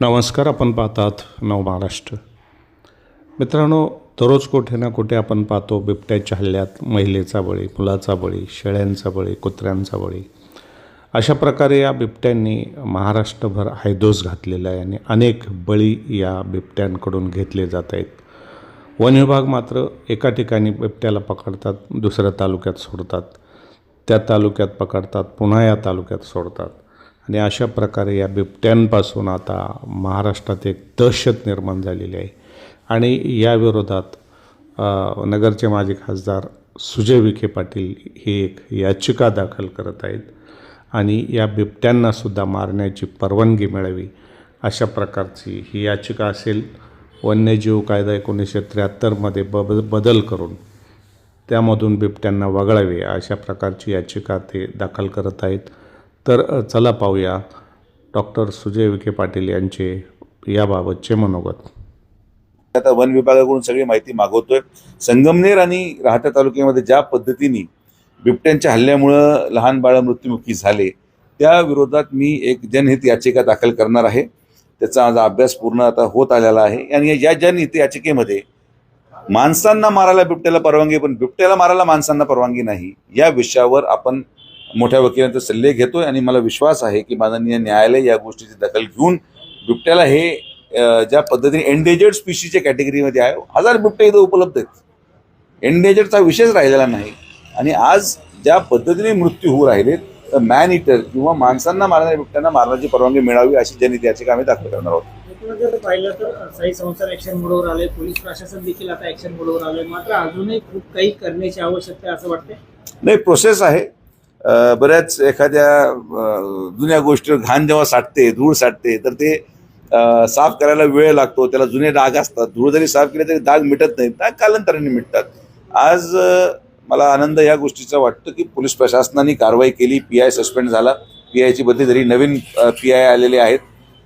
नमस्कार आपण पाहतात नव महाराष्ट्र. मित्रांनो दररोज कुठे ना कुठे आपण पाहतो बिबट्याच्या हल्ल्यात महिलेचा बळी मुलाचा बळी शेळ्यांचा बळी कुत्र्यांचा बळी. अशा प्रकारे या बिबट्यांनी महाराष्ट्रभर हायदोस घातलेला आहे आणि अनेक बळी या बिबट्यांकडून घेतले जात आहेत. वन विभाग मात्र एका ठिकाणी बिबट्याला पकडतात दुसऱ्या तालुक्यात सोडतात. त्या तालुक्यात पकडतात पुन्हा या तालुक्यात सोडतात. आणि अशा प्रकारे या बिबट्यांपासून आता महाराष्ट्रात एक दहशत निर्माण झालेली आहे. आणि या विरोधात नगरचे माजी खासदार सुजय विखे पाटील ही एक याचिका दाखल करत आहेत आणि या बिबट्यांनासुद्धा मारण्याची परवानगी मिळावी अशा प्रकारची ही याचिका असेल. वन्यजीव कायदा एकोणीसशे त्र्याहत्तरमध्ये ब बदल करून त्यामधून बिबट्यांना वगळावे अशा प्रकारची याचिका ते दाखल करत आहेत. तर चला पाहूया. डॉक्टर सुजय विखे पाटील यांचे याबाबतचे मनोगत. आता वन विभागाकडून सगळी माहिती मागवतोय. संगमनेर आणि राहत्या तालुक्यामध्ये ज्या पद्धतीने बिबट्यांच्या हल्ल्यामुळं लहान बाळ मृत्युमुखी झाले त्या विरोधात मी एक जनहित याचिका दाखल करणार आहे. त्याचा आज अभ्यास पूर्ण आता होत आलेला आहे. आणि या जनहित याचिकेमध्ये माणसांना मारायला बिबट्याला परवानगी पण बिबट्याला मारायला माणसांना परवानगी नाही. या विषयावर आपण मोठ्या वकिलांचे सल्ले घेतोय आणि मला विश्वास आहे की माननीय न्यायालय या गोष्टीची दखल घेऊन बिबट्याला हे ज्या पद्धतीने एंडेजर्ड स्पीशीच्या कॅटेगरीमध्ये आहे हजार बिबटे इथं उपलब्ध आहेत. एंडेजर्डचा विषयच राहिलेला नाही. आणि आज ज्या पद्धतीने मृत्यू होऊ राहिले तर मॅन इटर किंवा माणसांना मारणाऱ्या बिबट्यांना मारण्याची परवानगी मिळावी अशी जनहित याचिका आम्ही दाखल करणार आहोत. एकूणच जर पाहिलं तर ऍक्शन मोडवर आले पोलीस प्रशासन देखील आता ऍक्शन मोडवर आले. मात्र अजूनही खूप काही करण्याची आवश्यकता असं वाटतंय? नाही प्रोसेस आहे. बऱ्याच एखाद्या जुन्या गोष्टीवर घाण जेव्हा साठते धूळ साठते तर ते साफ करायला वेळ लागतो त्याला जुने डाग असतात. धूळ जरी साफ केले तरी डाग मिटत नाहीत डाग कालांतराने मिटतात. आज मला आनंद या गोष्टीचा वाटतो की पोलीस प्रशासनाने कारवाई केली पी आय सस्पेंड झाला. पी आयची बदली जरी नवीन पी आय आलेले आहेत.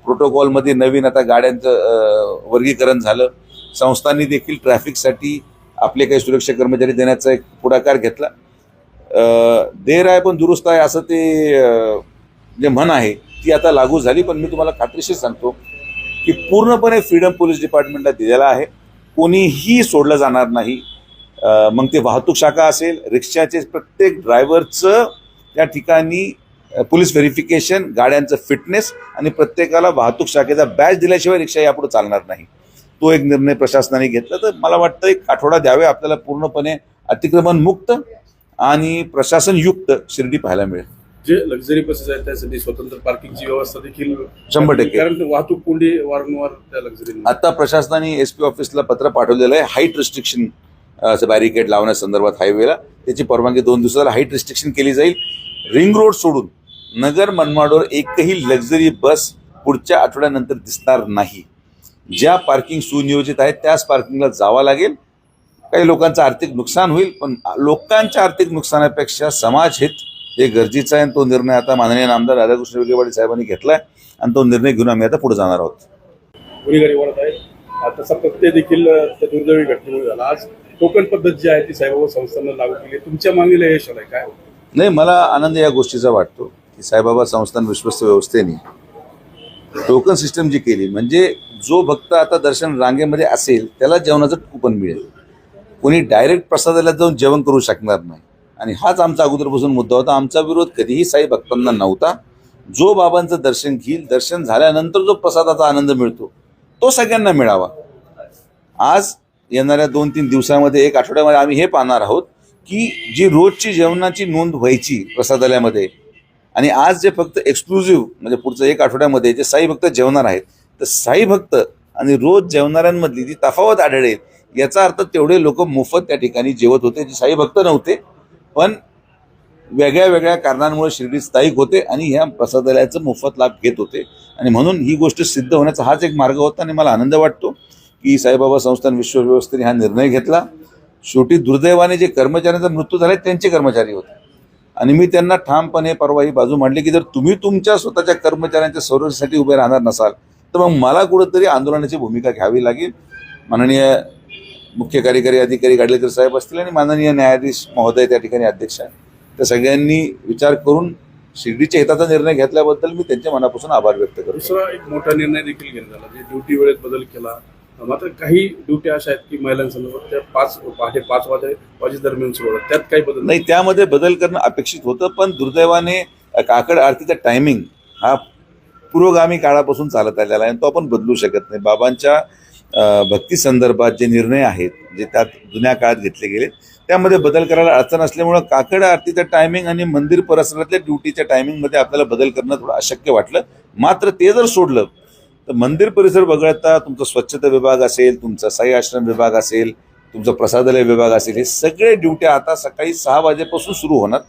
प्रोटोकॉलमध्ये नवीन आता गाड्यांचं वर्गीकरण झालं. संस्थांनी देखील ट्रॅफिकसाठी आपले काही सुरक्षा कर्मचारी देण्याचा एक पुढाकार घेतला. देर आहे पण दुरुस्त आहे असं ते जे म्हण आहे ती आता लागू झाली. पण मी तुम्हाला खात्रीशीर सांगतो की पूर्णपणे फ्रीडम पोलीस डिपार्टमेंटला दिलेला आहे. कोणीही सोडलं जाणार नाही. मग ते वाहतूक शाखा असेल रिक्षाचे प्रत्येक ड्रायव्हरचं त्या ठिकाणी पोलीस व्हेरिफिकेशन गाड्यांचं फिटनेस आणि प्रत्येकाला वाहतूक शाखेचा बॅच दिल्याशिवाय रिक्षा यापुढे चालणार नाही. तो एक निर्णय प्रशासनाने घेतला. तर मला वाटतं एक आठवडा द्यावे. आपल्याला पूर्णपणे अतिक्रमण मुक्त आणि प्रशासन युक्त शिर्डी पाहायला मिळेल. जे लक्झरी बसेस आहेत त्यासाठी स्वतंत्र पार्किंगची व्यवस्था देखील शंभर टक्के. कारण वाहतूक कोंडी वारंवार त्या लक्झरी आता प्रशासनाने एस पी ऑफिसला पत्र पाठवलेलं आहे हाईट रिस्ट्रिक्शन बॅरिकेड लावण्यासंदर्भात हायवेला त्याची परवानगी दोन दिवसाला हाईट रिस्ट्रिक्शन केली जाईल. रिंग रोड सोडून नगर मनमाडवर एकही लक्झरी बस पुढच्या आठवड्यानंतर दिसणार नाही. ज्या पार्किंग सुनियोजित आहेत त्याच पार्किंगला जावं लागेल. काही लोकांचं आर्थिक नुकसान होईल पण लोकांच्या आर्थिक नुकसानापेक्षा समाज हित हे गरजेचं आहे. आणि तो निर्णय आता माननीय नामदार राधाकृष्ण विखे पाटील साहेबांनी घेतलाय आणि तो निर्णय घेऊन आम्ही आता पुढे जाणार आहोत. गुन्हेगारी वाढत आहे आता प्रत्यय देखील त्या दुर्दैवी घटनेमुळे झाला. आज टोकन पद्धत जी आहे ती साईबाबा संस्थांना लागू केली तुमच्या मागणीला यश आलंय काय? नाही मला आनंद या गोष्टीचा वाटतो की साईबाबा संस्थान विश्वस्त व्यवस्थेने टोकन सिस्टम जी केली म्हणजे जो भक्त आता दर्शन रांगेमध्ये असेल त्याला जेवणाचं कुपन मिळेल. कोणी डायरेक्ट प्रसादाला जाऊन जेवण करू शकणार नाही. आणि हाच आमचा अगोदरपासून मुद्दा होता. आमचा विरोध कधीही साई भक्तांना नव्हता. जो बाबांचं दर्शन घेईल दर्शन झाल्यानंतर जो प्रसादाचा आनंद मिळतो तो सगळ्यांना मिळावा. आज येणाऱ्या दोन तीन दिवसामध्ये एक आठवड्यामध्ये आम्ही हे पाहणार आहोत की जी रोजची जेवणाची नोंद व्हायची प्रसादालयामध्ये आणि आज जे फक्त एक्सक्लुझिव्ह म्हणजे पुढचं एक आठवड्यामध्ये जे साई भक्त जेवणार आहेत तर साई भक्त आणि रोज जेवणाऱ्यांमधली जी तफावत आढळेल याचा अर्थ तेवढे लोक मोफत त्या ठिकाणी जेवत होते जे साई भक्त नव्हते पण वेगळ्या वेगळ्या कारणांमुळे शिर्डी स्थायिक होते आणि ह्या प्रसादालयाचं मोफत लाभ घेत होते. आणि म्हणून ही गोष्ट सिद्ध होण्याचा हाच एक मार्ग होता आणि मला आनंद वाटतो की साईबाबा संस्थान विश्वव्यवस्थेने हा निर्णय घेतला. शेवटी दुर्दैवाने जे कर्मचाऱ्यांचा मृत्यू झाला त्यांचे कर्मचारी होते. आणि मी त्यांना ठामपणे परवा ही बाजू मांडली की जर तुम्ही तुमच्या स्वतःच्या कर्मचाऱ्यांच्या संरक्षणासाठी उभे राहणार नसाल तर मग मला कुठंतरी आंदोलनाची भूमिका घ्यावी लागेल. माननीय मुख्य कार्यकारी अधिकारी गाडलेकर साहेब असतील आणि माननीय न्यायाधीश महोदय त्या ठिकाणी अध्यक्ष आहेत. त्या सगळ्यांनी विचार करून शिर्डीच्या हिताचा निर्णय घेतल्याबद्दल मी त्यांच्या मनापासून आभार व्यक्त करतो. दुसरा एक मोठा निर्णय देखील घेण्यात आला जे ड्युटी वेळेत बदल केला. मात्र काही ड्युटी अशा आहेत की महिलांसंदर्भात त्या पाच पहाटे पाच वाजे वाजे दरम्यान सुरू होतात. त्यात काही बदल नाही त्यामध्ये बदल करणं अपेक्षित होतं पण दुर्दैवाने काकड आरतीचा टायमिंग हा पुरोगामी काळापासून चालत आलेला आहे आणि तो आपण बदलू शकत नाही. बाबांच्या भक्ती संदर्भात जे निर्णय आहेत जे त्यात जुन्या काळात घेतले गेले त्यामध्ये बदल करायला अडचण असल्यामुळं काकड आरतीच्या टायमिंग आणि मंदिर परिसरातल्या ड्युटीच्या टायमिंगमध्ये आपल्याला बदल करणं थोडं अशक्य वाटलं. मात्र ते जर सोडलं तर मंदिर परिसर वगळता तुमचा स्वच्छता विभाग असेल तुमचा साई आश्रम विभाग असेल तुमचा प्रसादालय विभाग असेल हे सगळे ड्युट्या आता सकाळी सहा वाजेपासून सुरू होणार.